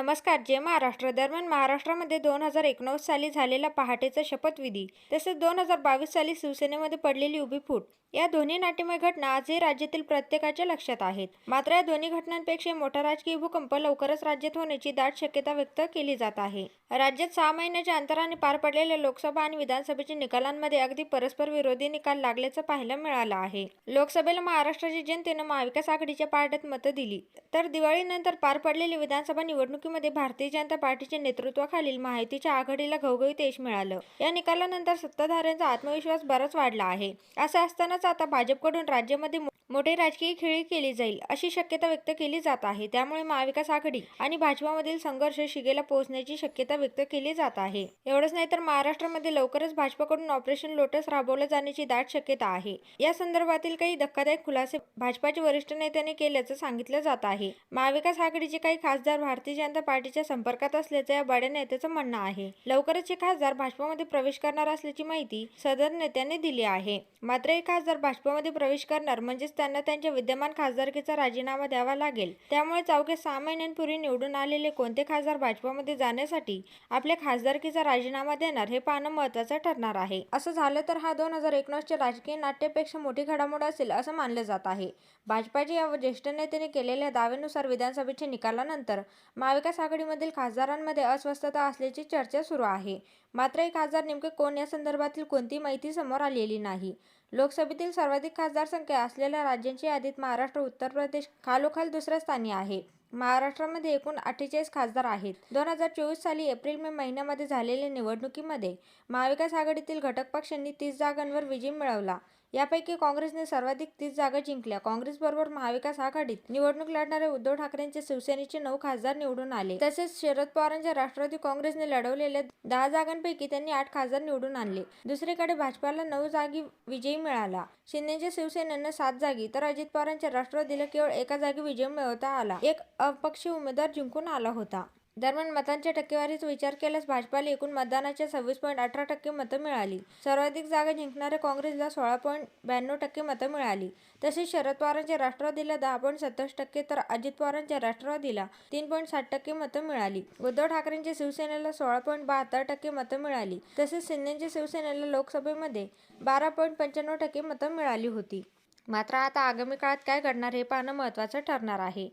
नमस्कार जय महाराष्ट्र दरम्यान महाराष्ट्रामध्ये दोन हजार एकोणवीस साली झालेला पहाटेचा शपथविधी तसेच दोन हजार बावीस साली शिवसेनेमध्ये पडलेली उभी फूट या दोन्ही नाट्यमय घटना आजही राज्यातील प्रत्येकाच्या लक्षात आहेत. मात्र या दोन्ही घटनांपेक्षा मोठा राजकीय भूकंप लवकरच राज्यात होण्याची दाट शक्यता व्यक्त केली जात आहे. राज्यात सहा महिन्याच्या अंतराने पार पडलेल्या लोकसभा आणि विधानसभेच्या निकालांमध्ये अगदी परस्पर विरोधी निकाल लागल्याचं पाहायला मिळालं आहे. लोकसभेला महाराष्ट्राच्या जनतेनं महाविकास आघाडीच्या पार्ट्यात मतं दिली तर दिवाळीनंतर पार पडलेली विधानसभा निवडणुकी निवडणुकीमध्ये भारतीय जनता पार्टीच्या नेतृत्वाखालील महायुतीच्या आघाडीला घवघवीत यश मिळालं. या निकालानंतर सत्ताधाऱ्यांचा आत्मविश्वास बराच वाढला आहे. असं असतानाच आता भाजपकडून राज्यामध्ये मोठे राजकीय खेळी केली जाईल अशी शक्यता व्यक्त केली जात आहे. त्यामुळे महाविकास आघाडी आणि भाजपामधील संघर्ष शिगेला पोहोचण्याची शक्यता व्यक्त केली जात आहे. एवढंच नाही तर महाराष्ट्रामध्ये लवकरच भाजपाकडून ऑपरेशन लोटस राबवलं जाण्याची दाट शक्यता आहे. या संदर्भातील काही धक्कादायक खुलासे भाजपाचे वरिष्ठ नेत्यांनी केल्याचं सांगितलं जात आहे. महाविकास आघाडीचे काही खासदार भारतीय जनता पार्टीच्या संपर्कात असल्याचं या बड्या नेत्याचं म्हणणं आहे. लवकरच हे खासदार भाजपामध्ये प्रवेश करणार असल्याची माहिती सदर नेत्यांनी दिली आहे. मात्र हे खासदार भाजपामध्ये प्रवेश करणार म्हणजेच त्यांना त्यांच्या विद्यमान खासदारकीचा राजीनामा द्यावा लागेल. त्यामुळे अवघ्या सहा महिन्यांपूर्वी निवडून आलेले कोणते खासदार भाजपामध्ये जाण्यासाठी आपल्या खासदारकीचा राजीनामा देणार हे पाहणं महत्वाचं ठरणार आहे. असं झालं तर हा दोन हजार एकोणीसच्या राजकीय नाट्यापेक्षा मोठी घडामोड असेल असं मानलं जात आहे. भाजपाच्या या ज्येष्ठ नेत्याने केलेल्या दाव्यानुसार विधानसभेच्या निकालानंतर महाविकास आघाडीमधील खासदारांमध्ये अस्वस्थता असल्याची चर्चा सुरू आहे. मात्र हे खासदार नेमके कोण? या संदर्भातील कोणती माहिती समोर आलेली नाही. लोकसभेतील सर्वाधिक खासदार संख्या असलेल्या राज्यांच्या यादीत महाराष्ट्र उत्तर प्रदेश खालोखाल दुसऱ्या स्थानी आहे. महाराष्ट्रामध्ये एकूण अठ्ठेचाळीस खासदार आहेत. दोन हजार चोवीस साली एप्रिल मे महिन्यामध्ये झालेल्या निवडणुकीमध्ये महाविकास आघाडीतील घटक पक्षांनी तीस जागांवर विजय मिळवला. यापैकी काँग्रेसने सर्वाधिक तीस जागा जिंकल्या. काँग्रेसबरोबर महाविकास आघाडीत निवडणूक लढणारे उद्धव ठाकरेंचे शिवसेनेचे नऊ खासदार निवडून आले. तसेच शरद पवारांच्या राष्ट्रवादी काँग्रेसने लढवलेल्या दहा जागांपैकी त्यांनी आठ खासदार निवडून आणले. दुसरीकडे भाजपाला नऊ जागी विजयी मिळाला. शिंदेच्या शिवसेनेनं सात जागी तर अजित पवारांच्या राष्ट्रवादीला केवळ एका जागी विजय मिळवता आला. एक अपक्ष उमेदवार जिंकून आला होता. दरम्यान मतांच्या टक्केवारीचा विचार केल्यास भाजपाला एकूण मतदानाच्या सव्वीस पॉईंट अठरा टक्के मतं मिळाली. सर्वाधिक जागा जिंकणाऱ्या काँग्रेसला सोळा पॉईंट ब्याण्णव टक्के मतं मिळाली. तसेच शरद पवारांच्या राष्ट्रवादीला दहा पॉईंट सत्तावीस टक्के तर अजित पवारांच्या राष्ट्रवादीला तीन पॉईंट साठ टक्के मतं मिळाली. उद्धव ठाकरेंच्या शिवसेनेला सोळा पॉईंट बहात्तर टक्के मतं मिळाली. तसेच शिंदेच्या शिवसेनेला लोकसभेमध्ये बारा पॉईंट पंच्याण्णव टक्के मतं मिळाली होती. मात्र आता आगामी काळात काय घडणार हे पाहणं महत्त्वाचं ठरणार आहे.